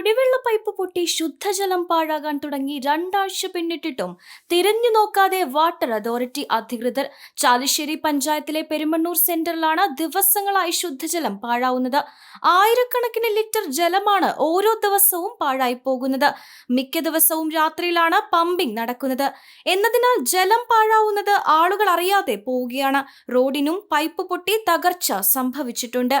കുടിവെള്ള പൈപ്പ് പൊട്ടി ശുദ്ധജലം പാഴാകാൻ തുടങ്ങി രണ്ടാഴ്ച പിന്നിട്ടിട്ടും തിരഞ്ഞു നോക്കാതെ വാട്ടർ അതോറിറ്റി അധികൃതർ ചാലിശ്ശേരി പഞ്ചായത്തിലെ പെരുമണ്ണൂർ സെന്ററിലാണ് ദിവസങ്ങളായി ശുദ്ധജലം പാഴാവുന്നത്. ആയിരക്കണക്കിന് ലിറ്റർ ജലമാണ് ഓരോ ദിവസവും പാഴായി പോകുന്നത്. മിക്ക ദിവസവും രാത്രിയിലാണ് പമ്പിംഗ് നടക്കുന്നത്. എന്നതിനാൽ ജലം പാഴാവുന്നത് ആളുകൾ അറിയാതെ പോവുകയാണ്. റോഡിനും പൈപ്പ് പൊട്ടി തകർച്ച സംഭവിച്ചിട്ടുണ്ട്.